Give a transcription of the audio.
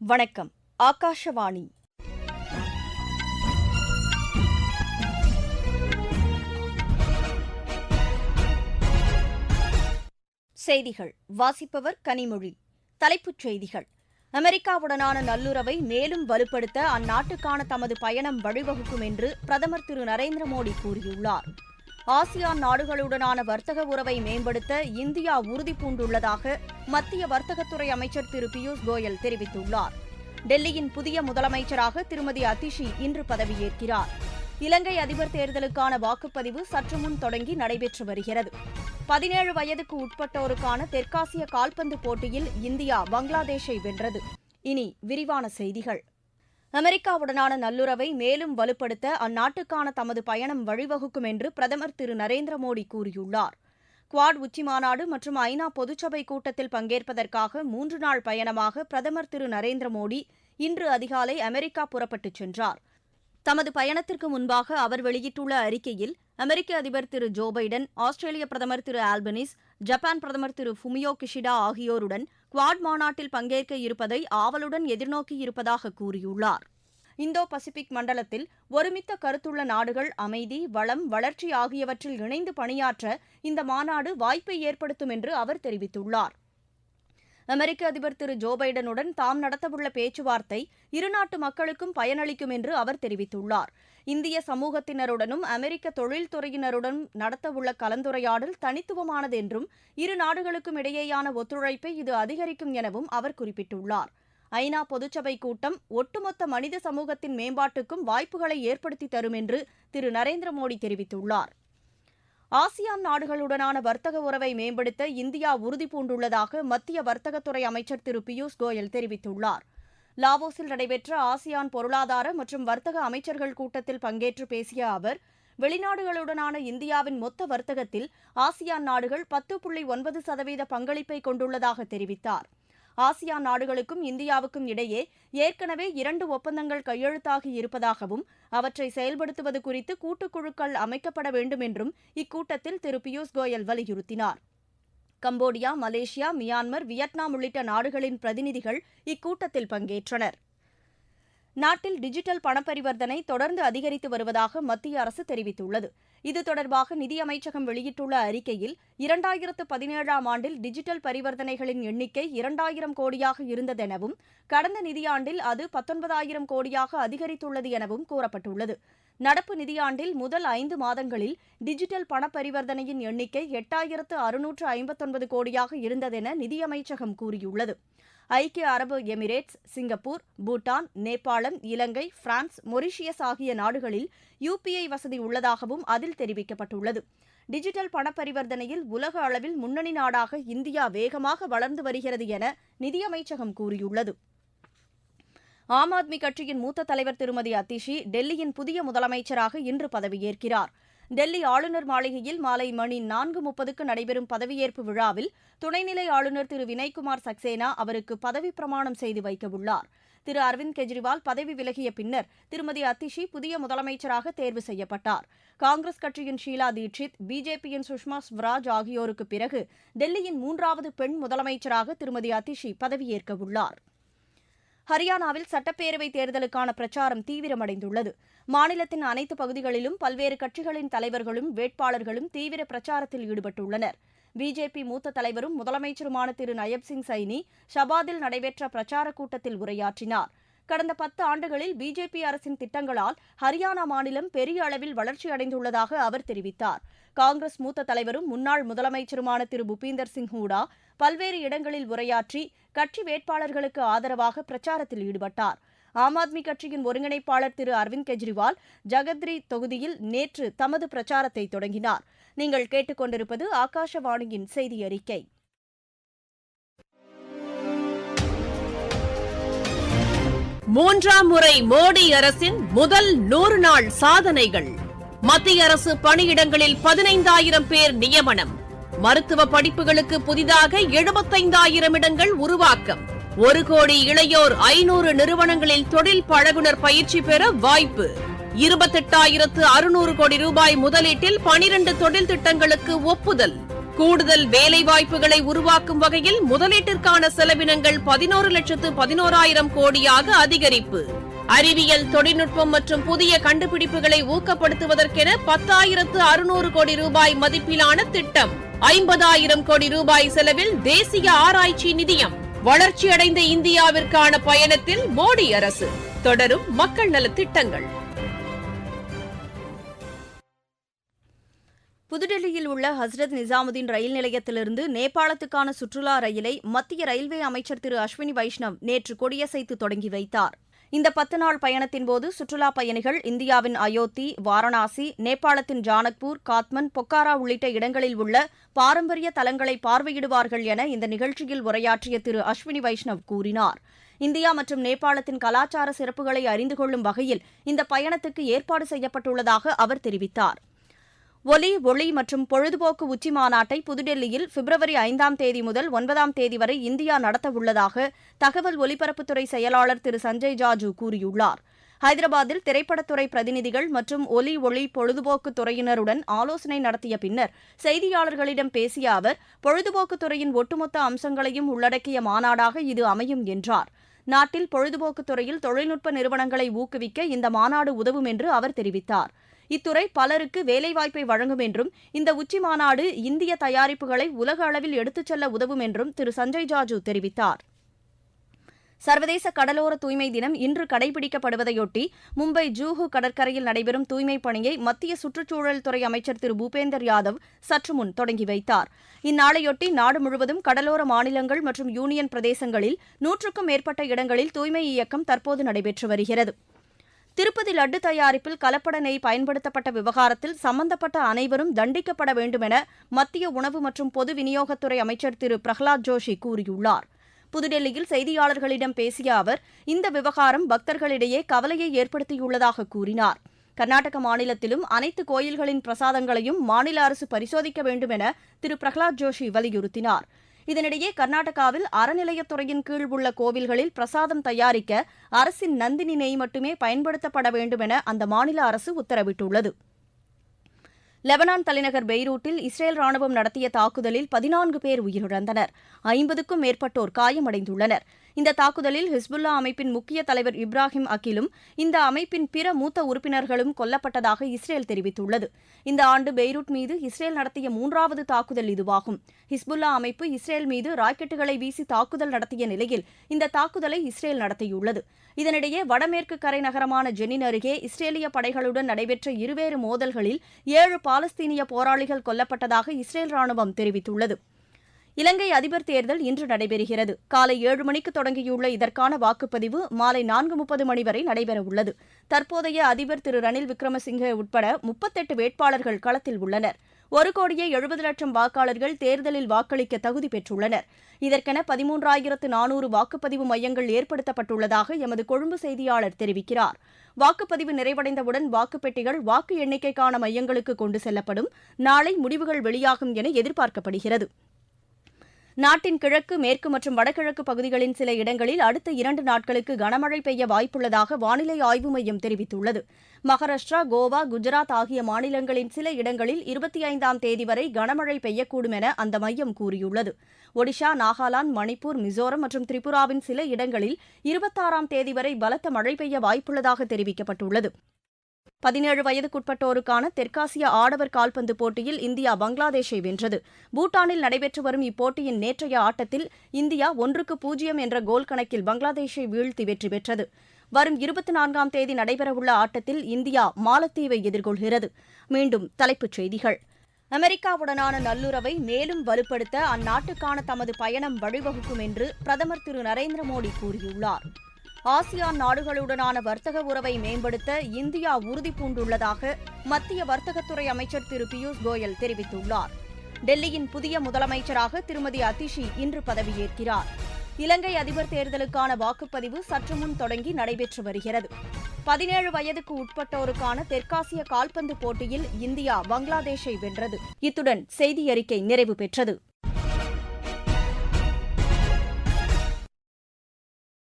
வணக்கம். ஆகாஷவாணி. செய்திகள். வாசிப்பவர் கனிமொழி. தலைப்புச் செய்திகள். அமெரிக்காவுடனான நல்லுறவை மேலும் வலுப்படுத்த அந்நாட்டுக்கான தமது பயணம் வழிவகுக்கும் என்று பிரதமர் திரு நரேந்திர மோடி கூறியுள்ளார். ஆசியான் நாடுகளுடனான வர்த்தக உறவை மேம்படுத்த இந்தியா உறுதிபூண்டுள்ளதாக மத்திய வர்த்தகத்துறை அமைச்சர் திரு பியூஷ் கோயல் தெரிவித்துள்ளார். டெல்லியின் புதிய முதலமைச்சராக திருமதி அதிஷி இன்று பதவியேற்கிறார். இலங்கை அதிபர் தேர்தலுக்கான வாக்குப்பதிவு சற்று முன் தொடங்கி நடைபெற்று வருகிறது. பதினேழு வயதுக்கு உட்பட்டோருக்கான தெற்காசிய கால்பந்து போட்டியில் இந்தியா பங்களாதேஷை வென்றது. இனி விரிவான செய்திகள். அமெரிக்காவுடனான நல்லுறவை மேலும் வலுப்படுத்த அந்நாட்டுக்கான தமது பயணம் வழிவகுக்கும் என்று பிரதமர் திரு நரேந்திர மோடி கூறியுள்ளார். குவாட் உச்சிமாநாடு மற்றும் ஐநா பொதுச்சபை கூட்டத்தில் பங்கேற்பதற்காக மூன்று நாள் பயணமாக பிரதமர் திரு நரேந்திர மோடி இன்று அதிகாலை அமெரிக்கா புறப்பட்டுச் சென்றார். தமது பயணத்திற்கு முன்பாக அவர் வெளியிட்டுள்ள அறிக்கையில் அமெரிக்க அதிபர் திரு ஜோ பைடன் ஆஸ்திரேலிய பிரதமர் திரு ஆல்பனிஸ் ஜப்பான் பிரதமர் திரு ஃபுமியோ கிஷிடா ஆகியோருடன் குவாட் மாநாட்டில் பங்கேற்க இருப்பதை ஆவலுடன் எதிர்நோக்கியிருப்பதாக கூறியுள்ளார். இந்தோ பசிபிக் மண்டலத்தில் ஒருமித்த கருத்துள்ள நாடுகள் அமைதி வளம் வளர்ச்சி ஆகியவற்றில் இணைந்து பணியாற்ற இந்த மாநாடு வாய்ப்பை ஏற்படுத்தும் என்று அவர் தெரிவித்துள்ளார். அமெரிக்க அதிபர் திரு ஜோ பைடனுடன் தாம் நடத்தவுள்ள பேச்சுவார்த்தை இருநாட்டு மக்களுக்கும் பயனளிக்கும் என்று அவர் தெரிவித்துள்ளார். இந்திய சமூகத்தினருடனும் அமெரிக்க தொழில்துறையினருடனும் நடத்தவுள்ள கலந்துரையாடல் தனித்துவமானது என்றும் இரு நாடுகளுக்கும் இடையேயான ஒத்துழைப்பை இது அதிகரிக்கும் எனவும் அவர் குறிப்பிட்டுள்ளார். ஐநா பொதுச்சபை கூட்டம் ஒட்டுமொத்த மனித சமூகத்தின் மேம்பாட்டுக்கும் வாய்ப்புகளை ஏற்படுத்தி தரும் என்று திரு நரேந்திர மோடி தெரிவித்துள்ளார். ஆசியான் நாடுகளுடனான வர்த்தக உறவை மேம்படுத்த இந்தியா உறுதிபூண்டுள்ளதாக மத்திய வர்த்தகத்துறை அமைச்சர் திரு பியூஷ் கோயல் தெரிவித்துள்ளார். லாவோஸில் நடைபெற்ற ஆசியான் பொருளாதார மற்றும் வர்த்தக அமைச்சர்கள் கூட்டத்தில் பங்கேற்று பேசிய அவர் வெளிநாடுகளுடனான இந்தியாவின் மொத்த வர்த்தகத்தில் ஆசியான் நாடுகள் பத்து புள்ளி ஒன்பது சதவீத பங்களிப்பை கொண்டுள்ளதாக தெரிவித்தார். ஆசியான் நாடுகளுக்கும் இந்தியாவுக்கும் இடையே ஏற்கனவே இரண்டு ஒப்பந்தங்கள் கையெழுத்தாகி இருப்பதாகவும் அவற்றை செயல்படுத்துவது குறித்து கூட்டுக்குழுக்கள் அமைக்கப்பட வேண்டும் என்றும் இக்கூட்டத்தில் திரு பியூஷ் கோயல் வலியுறுத்தினார். கம்போடியா மலேசியா மியான்மர் வியட்நாம் உள்ளிட்ட நாடுகளின் பிரதிநிதிகள் இக்கூட்டத்தில் பங்கேற்றனர். நாட்டில் டிஜிட்டல் பணப்பரிவர்த்தனை தொடர்ந்து அதிகரித்து வருவதாக மத்திய அரசு தெரிவித்துள்ளது. இது தொடர்பாக நிதியமைச்சகம் வெளியிட்டுள்ள அறிக்கையில் இரண்டாயிரத்து பதினேழாம் ஆண்டில் டிஜிட்டல் பரிவர்த்தனைகளின் எண்ணிக்கை இரண்டாயிரம் கோடியாக இருந்ததெனவும் கடந்த நிதியாண்டில் அது பத்தொன்பதாயிரம் கோடியாக அதிகரித்துள்ளது எனவும் கூறப்பட்டுள்ளது. நடப்பு நிதியாண்டில் முதல் ஐந்து மாதங்களில் டிஜிட்டல் பண பரிவர்த்தனையின் எண்ணிக்கை எட்டாயிரத்து அறுநூற்று ஐம்பத்தொன்பது கோடியாக இருந்ததென நிதியமைச்சகம் கூறியுள்ளது. ஐக்கிய அரபு எமிரேட்ஸ் சிங்கப்பூர் பூட்டான் நேபாளம் இலங்கை பிரான்ஸ் மொரிஷியஸ் ஆகிய நாடுகளில் யுபிஐ வசதி உள்ளதாகவும் அதில் தெரிவிக்கப்பட்டுள்ளது. டிஜிட்டல் பண பரிவர்த்தனையில் உலக அளவில் முன்னணி நாடாக இந்தியா வேகமாக வளர்ந்து வருகிறது என நிதியமைச்சகம் கூறியுள்ளது. ஆம் ஆத்மி கட்சியின் மூத்த தலைவர் திருமதி அத்திஷி டெல்லியின் புதிய முதலமைச்சராக இன்று பதவியேற்கிறார். டெல்லி ஆளுநர் மாளிகையில் மாலை மணி நான்கு முப்பதுக்கு நடைபெறும் பதவியேற்பு விழாவில் துணைநிலை ஆளுநர் திரு வினய்குமார் சக்சேனா அவருக்கு பதவி பிரமாணம் செய்து வைக்கவுள்ளார். திரு அரவிந்த் கெஜ்ரிவால் பதவி விலகிய பின்னர் திருமதி அத்திஷி புதிய முதலமைச்சராக தேர்வு செய்யப்பட்டார். காங்கிரஸ் கட்சியின் ஷீலா தீட்சித் பிஜேபியின் சுஷ்மா ஸ்வராஜ் ஆகியோருக்கு பிறகு டெல்லியின் மூன்றாவது பெண் முதலமைச்சராக திருமதி அத்திஷி பதவியேற்கவுள்ளார். ஹரியானாவில் சட்டப்பேரவைத் தேர்தலுக்கான பிரச்சாரம் தீவிரமடைந்துள்ளது. மாநிலத்தின் அனைத்து பகுதிகளிலும் பல்வேறு கட்சிகளின் தலைவர்களும் வேட்பாளர்களும் தீவிர பிரச்சாரத்தில் ஈடுபட்டுள்ளனர். பிஜேபி மூத்த தலைவரும் முதலமைச்சருமான திரு நயப்சிங் சைனி ஷபாதில் நடைபெற்ற பிரச்சாரக் கூட்டத்தில் உரையாற்றினார். கடந்த பத்து ஆண்டுகளில் பிஜேபி அரசின் திட்டங்களால் ஹரியானா மாநிலம் பெரிய அளவில் வளர்ச்சியடைந்துள்ளதாக அவர் தெரிவித்தார். காங்கிரஸ் மூத்த தலைவரும் முன்னாள் முதலமைச்சருமான திரு புபீந்தர் சிங் ஹூடா பல்வேறு இடங்களில் உரையாற்றி கட்சி வேட்பாளர்களுக்கு ஆதரவாக பிரச்சாரத்தில் ஈடுபட்டார். ஆம் ஆத்மி கட்சியின் ஒருங்கிணைப்பாளர் திரு அரவிந்த் கெஜ்ரிவால் ஜகத்ரி தொகுதியில் நேற்று தமது பிரச்சாரத்தை தொடங்கினார். நீங்கள் கேட்டுக்கொண்டிருப்பது ஆகாஷவாணியின் செய்தி அறிக்கை. மூன்றாம் முறை மோடி அரசின் முதல் நூறு நாள் சாதனைகள். மத்திய அரசு பணியிடங்களில் பதினைந்தாயிரம் பேர் நியமனம். மருத்துவ படிப்புகளுக்கு புதிதாக எழுபத்தைந்தாயிரம் இடங்கள் உருவாக்கம். ஒரு கோடி இளையோர் ஐநூறு நிறுவனங்களில் தொழில் பழகுனர் பயிற்சி பெற வாய்ப்பு. இருபத்தெட்டாயிரத்து அறுநூறு கோடி ரூபாய் முதலீட்டில் பனிரண்டு தொழில் திட்டங்களுக்கு ஒப்புதல். கூடுதல் வேலைவாய்ப்புகளை உருவாக்கும் வகையில் முதலீட்டிற்கான செலவினங்கள் பதினோரு லட்சத்து பதினோராயிரம் கோடியாக அதிகரிப்பு. அறிவியல் தொழில்நுட்பம் மற்றும் புதிய கண்டுபிடிப்புகளை ஊக்கப்படுத்துவதற்கென பத்தாயிரத்து அறுநூறு கோடி ரூபாய் மதிப்பிலான திட்டம். ஐம்பதாயிரம் கோடி ரூபாய் செலவில் தேசிய ஆராய்ச்சி நிதியம் வளர்ச்சியடைந்த இந்தியாவிற்கான பயணத்தில் மோடி அரசு. தொடரும் மக்கள் நலத்திட்டங்கள் புதுடெல்லியில் உள்ள ஹஸ்ரத் நிசாமுதீன் ரயில் நிலையத்திலிருந்து நேபாளத்துக்கான சுற்றுலா ரயிலை மத்திய ரயில்வே அமைச்சர் திரு அஸ்வினி வைஷ்ணவ் நேற்று கொடியசைத்து தொடங்கி வைத்தார். இந்த பத்து நாள் பயணத்தின்போது சுற்றுலாப் பயணிகள் இந்தியாவின் அயோத்தி வாரணாசி நேபாளத்தின் ஜானக்பூர் காத்மன் பொக்காரா உள்ளிட்ட இடங்களில் உள்ள பாரம்பரிய தலங்களை பார்வையிடுவார்கள் என இந்த நிகழ்ச்சியில் உரையாற்றிய திரு அஸ்வினி வைஷ்ணவ் கூறினார். இந்தியா மற்றும் நேபாளத்தின் கலாச்சார சிறப்புகளை அறிந்து கொள்ளும் வகையில் இந்த பயணத்துக்கு ஏற்பாடு செய்யப்பட்டுள்ளதாக அவர் தெரிவித்தார். ஒலி ஒளி மற்றும் பொழுதுபோக்கு உச்சி மாநாட்டை புதுடெல்லியில் பிப்ரவரி ஐந்தாம் தேதி முதல் ஒன்பதாம் தேதி வரை இந்தியா நடத்தவுள்ளதாக தகவல் ஒலிபரப்புத்துறை செயலாளர் திரு சஞ்சய் ஜாஜூ கூறியுள்ளார். ஹைதராபாத்தில் திரைப்படத்துறை பிரதிநிதிகள் மற்றும் ஒலி ஒளி பொழுதுபோக்கு துறையினருடன் ஆலோசனை நடத்திய பின்னர் செய்தியாளர்களிடம் பேசிய அவர் பொழுதுபோக்குத் துறையின் ஒட்டுமொத்த அம்சங்களையும் உள்ளடக்கிய மாநாடாக இது அமையும் என்றார். நாட்டில் பொழுதுபோக்குத் துறையில் தொழில்நுட்ப நிறுவனங்களை ஊக்குவிக்க இந்த மாநாடு உதவும் என்று அவர் தெரிவித்தார். இத்துறை பலருக்கு வேலைவாய்ப்பை வழங்கும் என்றும் இந்த உச்சி மாநாடு இந்திய தயாரிப்புகளை உலக அளவில் எடுத்துச் செல்ல உதவும் என்றும் திரு சஞ்சய் ஜாஜு தெரிவித்தார். சர்வதேச கடலோர தூய்மை தினம் இன்று கடைபிடிக்கப்படுவதையொட்டி மும்பை ஜூஹு கடற்கரையில் நடைபெறும் தூய்மைப் பணியை மத்திய சுற்றுச்சூழல் துறை அமைச்சர் திரு பூபேந்தர் யாதவ் சற்று முன் தொடங்கி வைத்தார். இந்நாளையொட்டி நாடு முழுவதும் கடலோர மாநிலங்கள் மற்றும் யூனியன் பிரதேசங்களில் நூற்றுக்கும் மேற்பட்ட இடங்களில் தூய்மை இயக்கம் தற்போது நடைபெற்று வருகிறது. திருப்பதி லட்டு தயாரிப்பில் கலப்பட நெய் பயன்படுத்தப்பட்ட விவகாரத்தில் சம்பந்தப்பட்ட அனைவரும் தண்டிக்கப்பட வேண்டுமென மத்திய உணவு மற்றும் பொது விநியோகத்துறை அமைச்சர் திரு. பிரகலாத் ஜோஷி கூறியுள்ளார். புதுடெல்லியில் செய்தியாளர்களிடம் பேசிய அவர் இந்த விவகாரம் பக்தர்களிடையே கவலையை ஏற்படுத்தியுள்ளதாக கூறினார். கர்நாடக மாநிலத்திலும் அனைத்து கோயில்களின் பிரசாதங்களையும் மாநில அரசு பரிசோதிக்க வேண்டும் என திரு. பிரகலாத் ஜோஷி வலியுறுத்தினார். இதனிடையே கர்நாடகாவில் அறநிலையத்துறையின் கீழ் உள்ள கோவில்களில் பிரசாதம் தயாரிக்க அரசின் நந்தினி நெய் மட்டுமே பயன்படுத்தப்பட வேண்டும் என அந்த மாநில அரசு உத்தரவிட்டுள்ளது. லெபனான் தலைநகர் பெய்ரூட்டில் இஸ்ரேல் ராணுவம் நடத்திய தாக்குதலில் பதினான்கு பேர் உயிரிழந்தனர். ஐம்பதுக்கும் மேற்பட்டோர் காயமடைந்துள்ளனர். இந்த தாக்குதலில் ஹிஸ்புல்லா அமைப்பின் முக்கிய தலைவர் இப்ராஹிம் அகிலும் இந்த அமைப்பின் பிற மூத்த உறுப்பினர்களும் கொல்லப்பட்டதாக இஸ்ரேல் தெரிவித்துள்ளது. இந்த ஆண்டு பெய்ரூட் மீது இஸ்ரேல் நடத்திய மூன்றாவது தாக்குதல் இதுவாகும். ஹிஸ்புல்லா அமைப்பு இஸ்ரேல் மீது ராக்கெட்டுகளை வீசி தாக்குதல் நடத்திய நிலையில் இந்த தாக்குதலை இஸ்ரேல் நடத்தியுள்ளது. இதனிடையே வடமேற்கு கரை நகரமான ஜெனின் அருகே இஸ்ரேலிய படைகளுடன் நடைபெற்ற இருவேறு மோதல்களில் ஏழு பாலஸ்தீனிய போராளிகள் கொல்லப்பட்டதாக இஸ்ரேல் ராணுவம் தெரிவித்துள்ளது. இலங்கை அதிபர் தேர்தல் இன்று நடைபெறுகிறது. காலை ஏழு மணிக்கு தொடங்கியுள்ள இதற்கான வாக்குப்பதிவு மாலை நான்கு முப்பது மணி வரை நடைபெறவுள்ளது. தற்போதைய அதிபர் திரு ரணில் விக்ரமசிங்கே உட்பட முப்பத்தெட்டு வேட்பாளர்கள் களத்தில் உள்ளனர். ஒரு கோடியே எழுபது லட்சம் வாக்காளர்கள் தேர்தலில் வாக்களிக்க தகுதி பெற்றுள்ளனர். இதற்கென பதிமூன்றாயிரத்து நானூறு வாக்குப்பதிவு மையங்கள் ஏற்படுத்தப்பட்டுள்ளதாக எமது கொழும்பு செய்தியாளர் தெரிவிக்கிறார். வாக்குப்பதிவு நிறைவடைந்தவுடன் வாக்குப்பெட்டிகள் வாக்கு எண்ணிக்கைக்கான மையங்களுக்கு கொண்டு செல்லப்படும். நாளை முடிவுகள் வெளியாகும் என எதிர்பார்க்கப்படுகிறது. நாட்டின் கிழக்கு மேற்கு மற்றும் வடகிழக்கு பகுதிகளின் சில இடங்களில் அடுத்த இரண்டு நாட்களுக்கு கனமழை பெய்ய வாய்ப்புள்ளதாக வானிலை ஆய்வு மையம் தெரிவித்துள்ளது. மகாராஷ்டிரா கோவா குஜராத் ஆகிய மாநிலங்களின் சில இடங்களில் இருபத்தி ஐந்தாம் தேதி வரை கனமழை பெய்யக்கூடும் என அந்த மையம் கூறியுள்ளது. ஒடிஷா நாகாலாந்து மணிப்பூர் மிசோரம் மற்றும் திரிபுராவின் சில இடங்களில் இருபத்தாறாம் தேதி வரை பலத்த மழை பெய்ய வாய்ப்புள்ளதாக தெரிவிக்கப்பட்டுள்ளது. பதினேழு வயதுக்குட்பட்டோருக்கான தெற்காசிய ஆடவர் கால்பந்து போட்டியில் இந்தியா பங்களாதேஷை வென்றது. பூட்டானில் நடைபெற்று வரும் இப்போட்டியின் நேற்றைய ஆட்டத்தில் இந்தியா ஒன்றுக்கு பூஜ்ஜியம் என்ற கோல் கணக்கில் பங்களாதேஷை வீழ்த்தி வெற்றி பெற்றது. வரும் இருபத்தி நான்காம் தேதி நடைபெறவுள்ள ஆட்டத்தில் இந்தியா மாலத்தீவை எதிர்கொள்கிறது. மீண்டும் தலைப்புச் செய்திகள். அமெரிக்காவுடனான நல்லுறவை மேலும் வலுப்படுத்த அந்நாட்டுக்கான தமது பயணம் வழிவகுக்கும் என்று பிரதமர் திரு நரேந்திர மோடி கூறியுள்ளார். ஆசியான் நாடுகளுடனான வர்த்தக உறவை மேம்படுத்த இந்தியா உறுதிபூண்டுள்ளதாக மத்திய வர்த்தகத்துறை அமைச்சர் திரு பியூஷ் கோயல் தெரிவித்துள்ளார். டெல்லியின் புதிய முதலமைச்சராக திருமதி அதிஷி இன்று பதவியேற்கிறார். இலங்கை அதிபர் தேர்தலுக்கான வாக்குப்பதிவு சற்று முன் தொடங்கி நடைபெற்று வருகிறது. பதினேழு வயதுக்கு உட்பட்டோருக்கான தெற்காசிய கால்பந்து போட்டியில் இந்தியா பங்களாதேஷை வென்றது. இத்துடன் செய்தியறிக்கை நிறைவு பெற்றது.